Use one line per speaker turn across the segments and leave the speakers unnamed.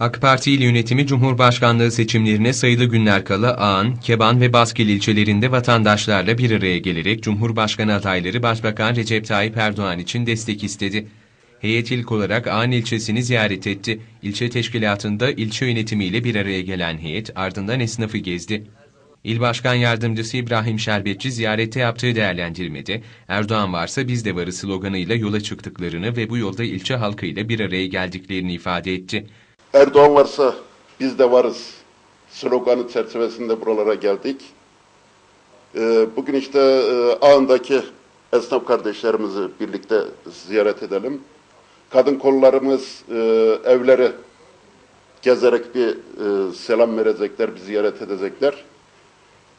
AK Parti il yönetimi Cumhurbaşkanlığı seçimlerine sayılı günler kala Ağan, Keban ve Baskil ilçelerinde vatandaşlarla bir araya gelerek Cumhurbaşkanı adayları Başbakan Recep Tayyip Erdoğan için destek istedi. Heyet ilk olarak Ağan ilçesini ziyaret etti. İlçe teşkilatında ilçe yönetimiyle bir araya gelen heyet ardından esnafı gezdi. İl Başkan Yardımcısı İbrahim Şerbetçi ziyarette yaptığı değerlendirmede Erdoğan varsa biz de varız sloganıyla yola çıktıklarını ve bu yolda ilçe halkıyla bir araya geldiklerini ifade etti.
Erdoğan varsa biz de varız sloganı çerçevesinde buralara geldik. Ee, Bugün işte e, ağındaki esnaf kardeşlerimizi birlikte ziyaret edelim. Kadın kollarımız e, evleri gezerek bir e, selam verecekler, bir ziyaret edecekler.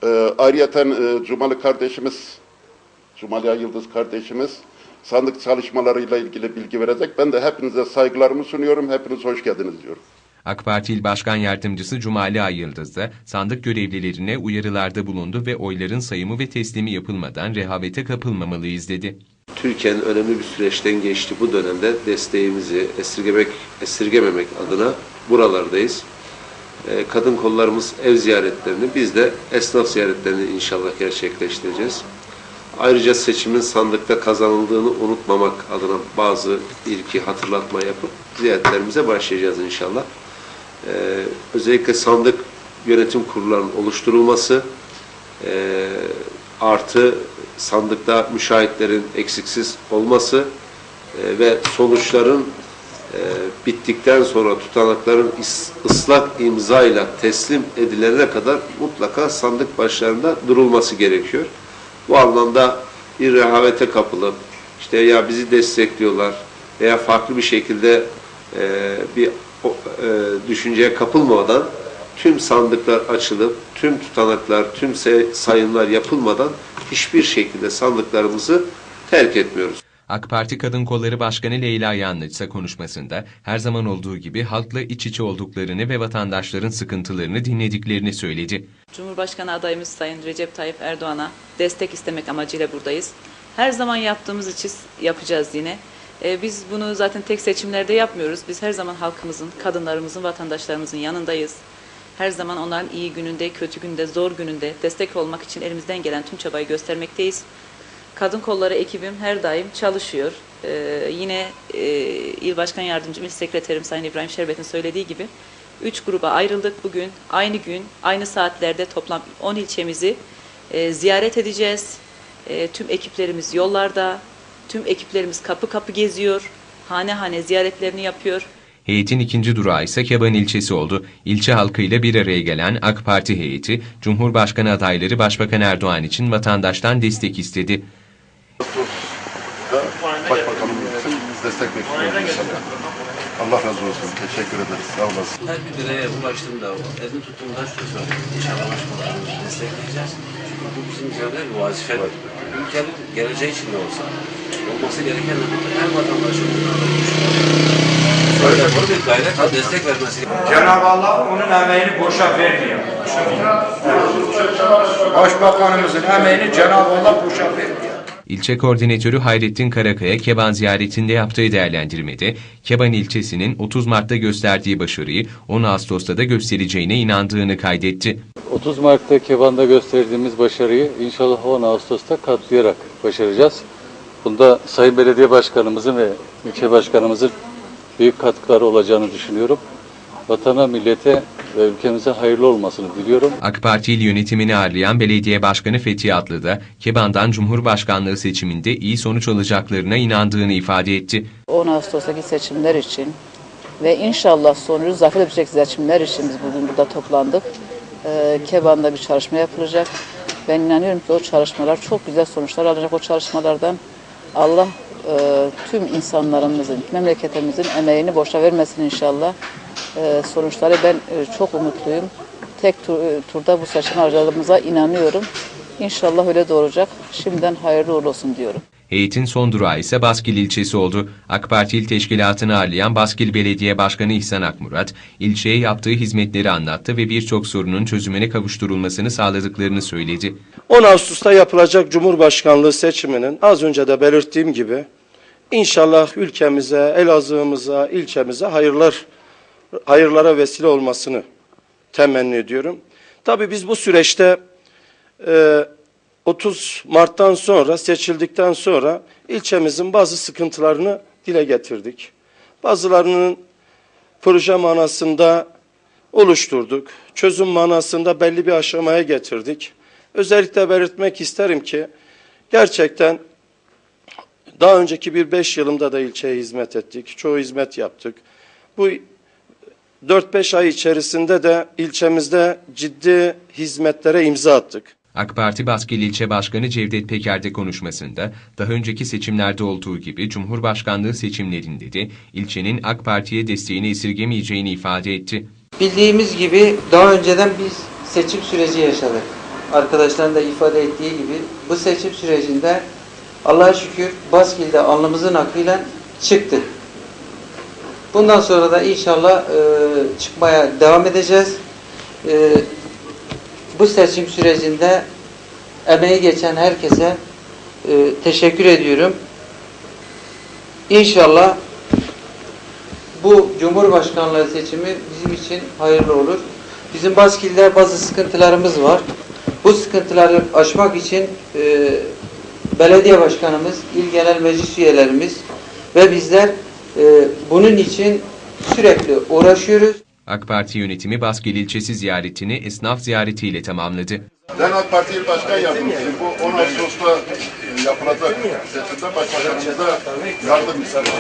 E, Cumalı kardeşimiz, Cumali Yıldız kardeşimiz sandık çalışmalarıyla ilgili bilgi verecek. Ben de hepinize saygılarımı sunuyorum. Hepiniz hoş geldiniz diyorum.
AK Parti İl Başkan Yardımcısı Cumali Ay Yıldız da sandık görevlilerine uyarılarda bulundu ve oyların sayımı ve teslimi yapılmadan rehavete kapılmamalıyız dedi.
Türkiye'nin önemli bir süreçten geçti. Bu dönemde desteğimizi esirgemek, esirgememek adına buralardayız. Ee, Kadın kollarımız ev ziyaretlerini, biz de esnaf ziyaretlerini inşallah gerçekleştireceğiz. Ayrıca seçimin sandıkta kazanıldığını unutmamak adına bazı bir iki hatırlatma yapıp ziyaretlerimize başlayacağız inşallah. Ee, özellikle sandık yönetim kurullarının oluşturulması, e, artı sandıkta müşahitlerin eksiksiz olması e, ve sonuçların e, bittikten sonra tutanakların is- ıslak imzayla teslim edilene kadar mutlaka sandık başlarında durulması gerekiyor. Bu anlamda bir rehavete kapılıp işte ya bizi destekliyorlar veya farklı bir şekilde e, bir e, düşünceye kapılmadan tüm sandıklar açılıp tüm tutanaklar, tüm sayımlar yapılmadan hiçbir şekilde sandıklarımızı terk etmiyoruz.
AK Parti Kadın Kolları Başkanı Leyla Yanlış ise konuşmasında her zaman olduğu gibi halkla iç içe olduklarını ve vatandaşların sıkıntılarını dinlediklerini söyledi.
Cumhurbaşkanı adayımız Sayın Recep Tayyip Erdoğan'a destek istemek amacıyla buradayız. Her zaman yaptığımız için yapacağız yine. Ee, biz bunu zaten tek seçimlerde yapmıyoruz. Biz her zaman halkımızın, kadınlarımızın, vatandaşlarımızın yanındayız. Her zaman onların iyi gününde, kötü günde, zor gününde destek olmak için elimizden gelen tüm çabayı göstermekteyiz. Kadın kolları ekibim her daim çalışıyor. Ee, yine e, İl Başkan Yardımcım, İl Sekreterim Sayın İbrahim Şerbet'in söylediği gibi üç gruba ayrıldık bugün. Aynı gün, aynı saatlerde toplam 10 ilçemizi e, ziyaret edeceğiz. E, tüm ekiplerimiz yollarda, tüm ekiplerimiz kapı kapı geziyor, hane hane ziyaretlerini yapıyor.
Heyetin ikinci durağı ise Keban ilçesi oldu. İlçe halkıyla bir araya gelen AK Parti heyeti, Cumhurbaşkanı adayları Başbakan Erdoğan için vatandaştan destek istedi.
Başbakanımız için biz destek bekliyoruz inşallah. Allah razı olsun. Teşekkür ederiz. Sağ olasın.
Her bir bireye ulaştığımda, elini tuttuğumda şu söz inşallah başbakanımızı destekleyeceğiz. Çünkü bu bizim üzerinde bir vazife. Ülkenin geleceği için de olsa olması gereken her vatandaşın böyle bir gayretle destek vermesi.
Cenab-ı Allah onun emeğini boşa vermiyor. Başbakanımızın emeğini Cenab-ı Allah boşa vermiyor.
İlçe koordinatörü Hayrettin Karakaya Keban ziyaretinde yaptığı değerlendirmede Keban ilçesinin 30 Mart'ta gösterdiği başarıyı 10 Ağustos'ta da göstereceğine inandığını kaydetti.
30 Mart'ta Keban'da gösterdiğimiz başarıyı inşallah 10 Ağustos'ta katlayarak başaracağız. Bunda Sayın Belediye Başkanımızın ve ilçe başkanımızın büyük katkıları olacağını düşünüyorum. Vatana, millete ve ülkemize hayırlı olmasını diliyorum.
AK Parti il yönetimini ağırlayan Belediye Başkanı Fethi Atlı da Keban'dan Cumhurbaşkanlığı seçiminde iyi sonuç alacaklarına inandığını ifade etti.
10 Ağustos'taki seçimler için ve inşallah sonucu zafer edecek seçimler için biz bugün burada toplandık. Ee, Keban'da bir çalışma yapılacak. Ben inanıyorum ki o çalışmalar çok güzel sonuçlar alacak. O çalışmalardan Allah e, tüm insanlarımızın, memleketimizin emeğini boşa vermesin inşallah. E, sonuçları ben e, çok umutluyum. Tek tur- e, turda bu seçim alacağımıza inanıyorum. İnşallah öyle de olacak. Şimdiden hayırlı uğurlu olsun diyorum.
Heyetin son durağı ise Baskil ilçesi oldu. AK Parti il teşkilatını ağırlayan Baskil Belediye Başkanı İhsan Akmurat, ilçeye yaptığı hizmetleri anlattı ve birçok sorunun çözümüne kavuşturulmasını sağladıklarını söyledi.
10 Ağustos'ta yapılacak Cumhurbaşkanlığı seçiminin az önce de belirttiğim gibi inşallah ülkemize, Elazığ'ımıza, ilçemize hayırlar hayırlara vesile olmasını temenni ediyorum. Tabii biz bu süreçte e, 30 Mart'tan sonra seçildikten sonra ilçemizin bazı sıkıntılarını dile getirdik. Bazılarının proje manasında oluşturduk. Çözüm manasında belli bir aşamaya getirdik. Özellikle belirtmek isterim ki gerçekten daha önceki bir beş yılımda da ilçeye hizmet ettik. Çoğu hizmet yaptık. Bu 4-5 ay içerisinde de ilçemizde ciddi hizmetlere imza attık.
AK Parti Baskeli İlçe Başkanı Cevdet Peker de konuşmasında daha önceki seçimlerde olduğu gibi Cumhurbaşkanlığı seçimlerinde de ilçenin AK Parti'ye desteğini esirgemeyeceğini ifade etti.
Bildiğimiz gibi daha önceden biz seçim süreci yaşadık. Arkadaşların da ifade ettiği gibi bu seçim sürecinde Allah'a şükür Baskil'de alnımızın akıyla çıktı. Bundan sonra da inşallah e, çıkmaya devam edeceğiz. E, bu seçim sürecinde emeği geçen herkese e, teşekkür ediyorum. İnşallah bu Cumhurbaşkanlığı seçimi bizim için hayırlı olur. Bizim Baskil'de bazı sıkıntılarımız var. Bu sıkıntıları aşmak için e, belediye başkanımız, il genel meclis üyelerimiz ve bizler bunun için sürekli uğraşıyoruz.
AK Parti yönetimi Baskeli ilçesi ziyaretini esnaf ziyaretiyle tamamladı.
Ben AK Parti İl Başkan Yardımcısıyım. Bu 10 Ağustos'ta yapılacak seçimde başbakanımıza yardım istedim.